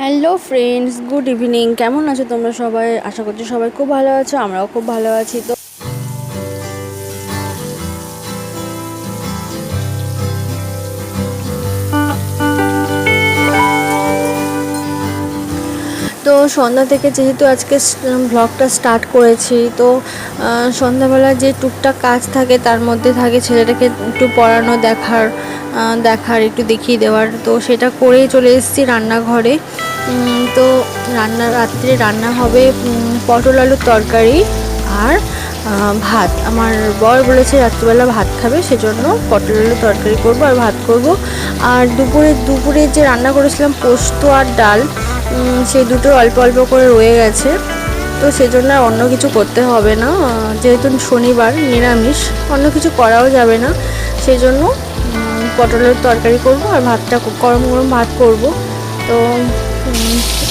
Hello friends good evening কেমন আছো তোমরা সবাই? আশা করছি সবাই খুব ভালো আছো, আমরাও খুব ভালো আছি। তো তো সন্ধ্যা থেকে যেহেতু আজকে ব্লগটা স্টার্ট করেছি, তো সন্ধ্যাবেলা যে টুকটাক কাজ থাকে তার মধ্যে থাকে ছেলেটাকে একটু পড়ানো দেখার দেখার, একটু দেখিয়ে দেওয়ার। তো সেটা করেই চলে এসেছি রান্নাঘরে। তো রান্না, রাত্রে রান্না হবে পটল আলুর তরকারি আর ভাত। আমার বর বলেছে রাত্রিবেলা ভাত খাবে, সেজন্য পটল আলুর তরকারি করব আর ভাত করব। আর দুপুরে দুপুরে যে রান্না করেছিলাম পোস্ত আর ডাল সেই দুটো অল্প অল্প করে রয়ে গেছে। তো সেজন্য আর অন্য কিছু করতে হবে না। যেহেতু শনিবার, নিরামিষ, অন্য কিছু করাও যাবে না। সেই জন্য পটলের তরকারি করব আর ভাতটা গরম গরম ভাত করব। তো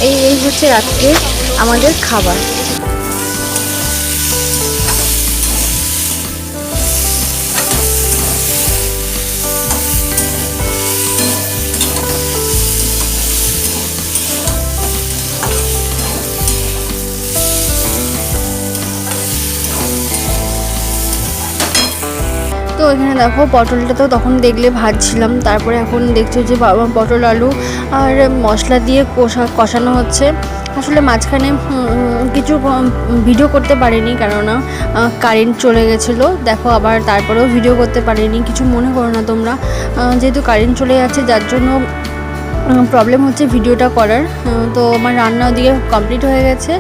এই এই হচ্ছে রাত্রে আমাদের খাবার। এখানে দেখো পটলটা তো তখন দেখলে ভাজছিলাম, তারপরে এখন দেখছ যে পটল, আলু আর মশলা দিয়ে কষা, কষানো হচ্ছে। আসলে মাঝখানে কিছু ভিডিও করতে পারিনি কেননা কারেন্ট চলে গেছিল। দেখো আবার তারপরেও ভিডিও করতে পারিনি, কিছু মনে করো না তোমরা। যেহেতু কারেন্ট চলে যাচ্ছে, যার জন্য প্রবলেম হচ্ছে ভিডিওটা করার। তো আমার রান্না ওদিকে কমপ্লিট হয়ে গেছে।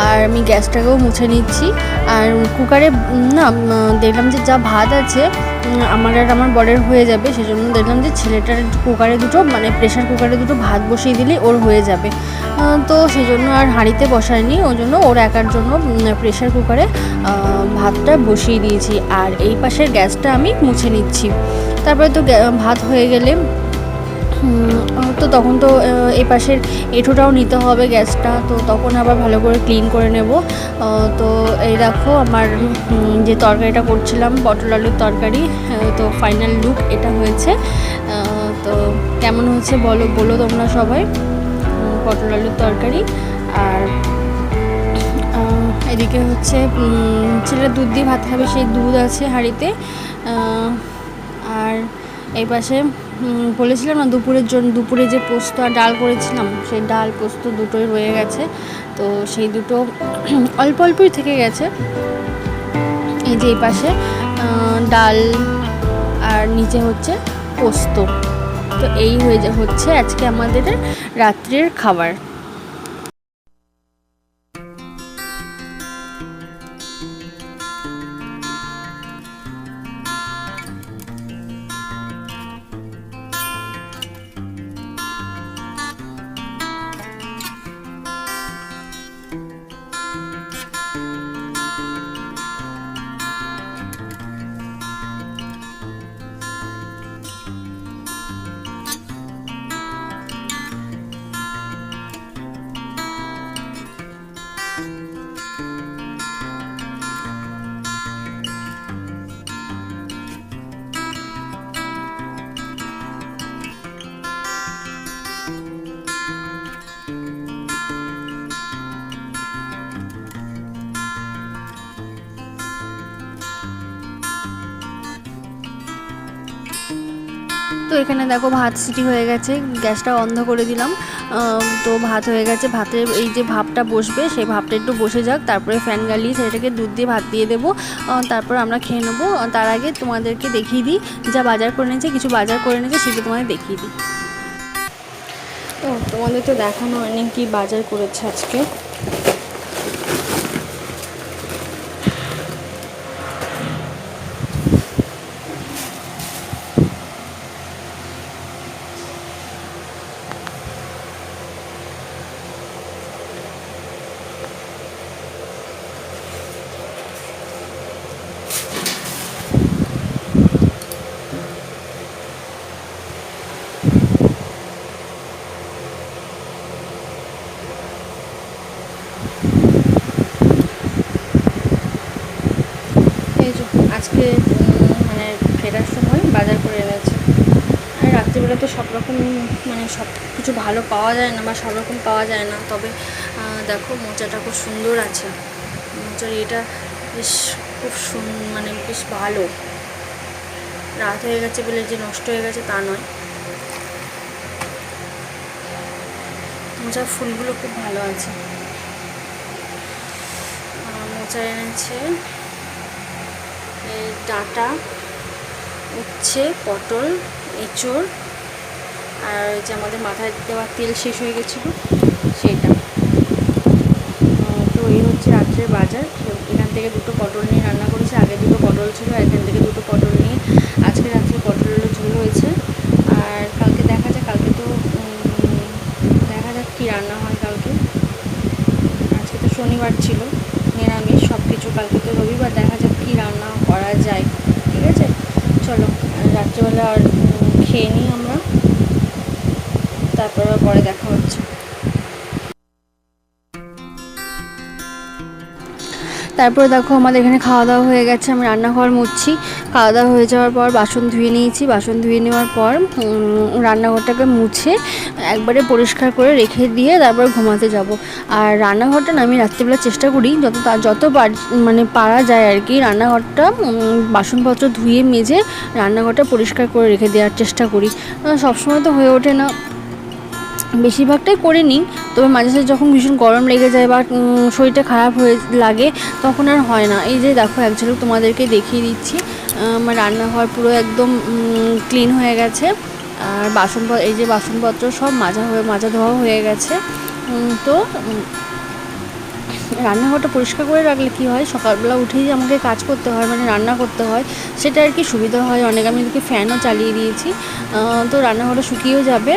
আর আমি গ্যাসটাকেও মুছে নিচ্ছি। আর কুকারে না দেখলাম যে যা ভাত আছে আমার আর আমার বরের হয়ে যাবে। সেজন্য দেখলাম যে ছেলেটার কুকারে দুটো মানে প্রেশার কুকারে দুটো ভাত বসিয়ে দিলে ওর হয়ে যাবে। তো সেই জন্য আর হাঁড়িতে বসায়নি। ওই জন্য ওর একার জন্য প্রেশার কুকারে ভাতটা বসিয়ে দিয়েছি। আর এই পাশের গ্যাসটা আমি মুছে নিচ্ছি। তারপরে তো ভাত হয়ে গেলে তখন তো এই পাশের এঁঠোটাও নিতে হবে গ্যাসটা। তো তখন আবার ভালো করে ক্লিন করে নেব। তো এই দেখো আমার যে তরকারিটা করছিলাম, পটল আলুর তরকারি তো ফাইনাল লুক এটা হয়েছে। তো কেমন হয়েছে বলো বলো তোমরা সবাই। পটল আলুর তরকারি আর এদিকে হচ্ছে ছেলেরা দুধ দিয়ে ভাত খাবে, সেই দুধ আছে হাঁড়িতে। আর এই পাশে বলেছিলাম না, দুপুরের জন্য দুপুরে যে পোস্ত আর ডাল করেছিলাম, সেই ডাল পোস্ত দুটোই রয়ে গেছে। তো সেই দুটো অল্প অল্পই থেকে গেছে। এই যে এই পাশে ডাল আর নিচে হচ্ছে পোস্ত। তো এই হয়ে হচ্ছে আজকে আমাদের রাত্রের খাবার। তো এখানে দেখো ভাত সিটি হয়ে গেছে, গ্যাসটা অন্ধ করে দিলাম। তো ভাত হয়ে গেছে, ভাতের এই যে ভাপটা বসবে, সেই ভাপটা একটু বসে যাক, তারপরে ফ্যান গালিয়ে সেটাকে দুধ দিয়ে ভাত দিয়ে দেবো। তারপর আমরা খেয়ে নেব। তার আগে তোমাদেরকে দেখিয়ে দিই, যা বাজার করে নিয়েছে কিছু বাজার করে নিয়েছে সেটা তোমাদের দেখিয়ে দিই। তো তোমাদের তো দেখানো হয়নি কি বাজার করেছে আজকে। এই আজকে মানে ফেরার সময় বাজার করে এনেছে। আর রাত্রিবেলা তো সব রকম মানে সব কিছু ভালো পাওয়া যায় না বা সব রকম পাওয়া যায় না। তবে দেখো মোচাটা খুব সুন্দর আছে। মোচার এটা বেশ খুব মানে বেশ ভালো। রাত হয়ে গেছে বলে যে নষ্ট হয়ে গেছে তা নয়। মোচার ফুলগুলো খুব ভালো আছে। মোচা এনেছে। ডাঁটা, উচ্ছে, পটল, এঁচড়, আর যে আমাদের মাথায় দেওয়া তেল শেষ হয়ে গেছিল, সেটা। তো এই হচ্ছে রাত্রের বাজার। এখান থেকে দুটো পটল নিয়ে রান্না করেছি। আগে দুটো পটল ছিল এখান থেকে দুটো পটল নিয়ে আজকে রাত্রে পটলের ঝোল হয়েছে। আর কালকে দেখা যাক, কালকে তো দেখা যাক কী রান্না হয় কালকে। আজকে তো শনিবার ছিল। কিছু কালকে তো রবিবার, দেখা যাক কী রান্না করা যায়। ঠিক আছে? চলো, রাত্রিবেলা আর খেয়ে নিই আমরা। তারপর পরে দেখা হচ্ছে। তারপরে দেখো আমাদের এখানে খাওয়া দাওয়া হয়ে গেছে, আমি রান্নাঘর মুছছি। খাওয়া দাওয়া হয়ে যাওয়ার পর বাসন ধুয়ে নিয়েছি, বাসন ধুয়ে নেওয়ার পর রান্নাঘরটাকে মুছে একবারে পরিষ্কার করে রেখে দিয়ে তারপর ঘুমাতে যাব। আর রান্নাঘরটা না আমি রাত্রিবেলা চেষ্টা করি, যত যত মানে পারা যায় আর কি, রান্নাঘরটা বাসনপত্র ধুয়ে মেজে রান্নাঘরটা পরিষ্কার করে রেখে দেওয়ার চেষ্টা করি। সবসময় তো হয়ে ওঠে না। বেশিরভাগটাই করে নিই, তবে মাঝে সাঝে যখন ভীষণ গরম লেগে যায় বা শরীরটা খারাপ হয়ে লাগে, তখন আর হয় না। এই যে দেখো, এক ঝলক তোমাদেরকে দেখিয়ে দিচ্ছি। আমার রান্নাঘর পুরো একদম ক্লিন হয়ে গেছে। আর বাসন এই যে বাসনপত্র সব মাজা হয়ে, মাজা ধোয়া হয়ে গেছে। তো রান্নাঘরটা পরিষ্কার করে রাখলে কি হয়? সকালবেলা উঠেই আমাকে কাজ করতে হয় মানে রান্না করতে হয়, সেটা আর কি সুবিধা হয় অনেক। আমি এদিকে ফ্যানও চালিয়ে দিয়েছি। তো রান্নাঘরটা শুকিয়েও যাবে।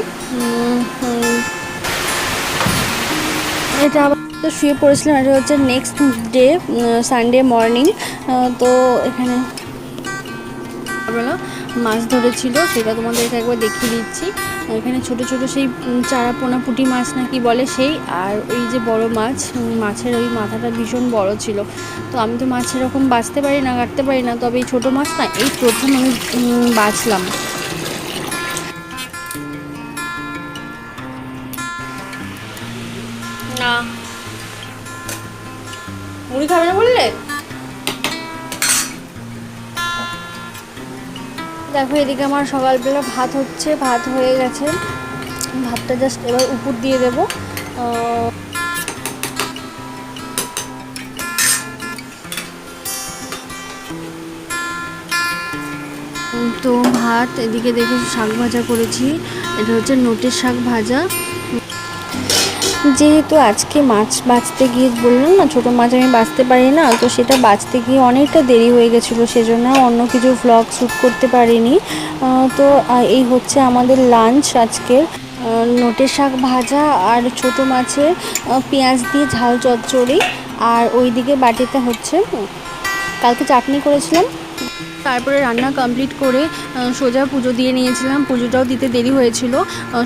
এটা আবার তো শুয়ে পড়েছিলাম। এটা হচ্ছে নেক্সট ডে সানডে মর্নিং তো এখানে মাছ ধরেছিল, সেটা তোমাদেরকে একবার দেখিয়ে দিচ্ছি। এখানে ছোট ছোট সেই চারা পোনা পুঁটি মাছ নাকি বলে সেই, আর ওই যে বড় মাছ মাছের ওই মাথাটা ভীষণ বড় ছিল। তো আমি তো মাছ এরকম বাঁচতে পারি না, কাটতে পারি না, তবে এই ছোটো মাছ না, এই প্রথম আমি বাঁচলাম। না। মুড়ি খাবে না বললে? দেখো, এদিকে আমার সকালবেলা ভাত হচ্ছে, ভাত হয়ে গেছে। ভাতটা জাস্ট এবার উপর দিয়ে দেব। তো ভাত, এদিকে দেখো শাক ভাজা করেছি। এটা হচ্ছে নোটের শাক ভাজা। যেহেতু আজকে মাছ বাছতে গিয়ে বললাম না, ছোটো মাছ আমি বাঁচতে পারি না, তো সেটা বাছতে গিয়ে অনেকটা দেরি হয়ে গেছিল, সেজন্য অন্য কিছু ভ্লগ শ্যুট করতে পারিনি। তো এই হচ্ছে আমাদের লাঞ্চ আজকের নোটে শাক ভাজা আর ছোটো মাছের পেঁয়াজ দিয়ে ঝাল চচ্চড়ি, আর ওইদিকে বাটিতে হচ্ছে, কালকে চাটনি করেছিলাম। তারপরে রান্না কমপ্লিট করে সোজা পুজো দিয়ে নিয়েছিলাম। পুজোটাও দিতে দেরি হয়েছিল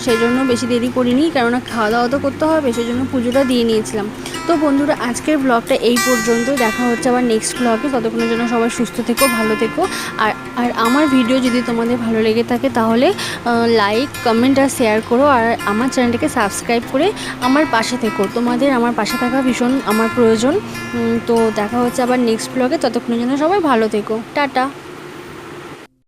সেই জন্য বেশি দেরি করিনি, কেননা খাওয়া দাওয়া তো করতে হবে সেই জন্য পুজোটা দিয়ে নিয়েছিলাম। তো বন্ধুরা, আজকের ব্লগটা এই পর্যন্ত, দেখা হচ্ছে আবার নেক্সট ব্লগে ততক্ষণের জন্য সবাই সুস্থ থেকো, ভালো থেকো। আর আর আমার ভিডিও যদি তোমাদের ভালো লেগে থাকে, তাহলে লাইক কমেন্ট আর শেয়ার করো। আর আমার চ্যানেলটাকে সাবস্ক্রাইব করে আমার পাশে থেকো। তোমাদের আমার পাশে থাকা ভীষণ আমার প্রয়োজন। তো দেখা হচ্ছে আবার নেক্সট ব্লগে ততক্ষণের জন্য সবাই ভালো থেকো। টাটা।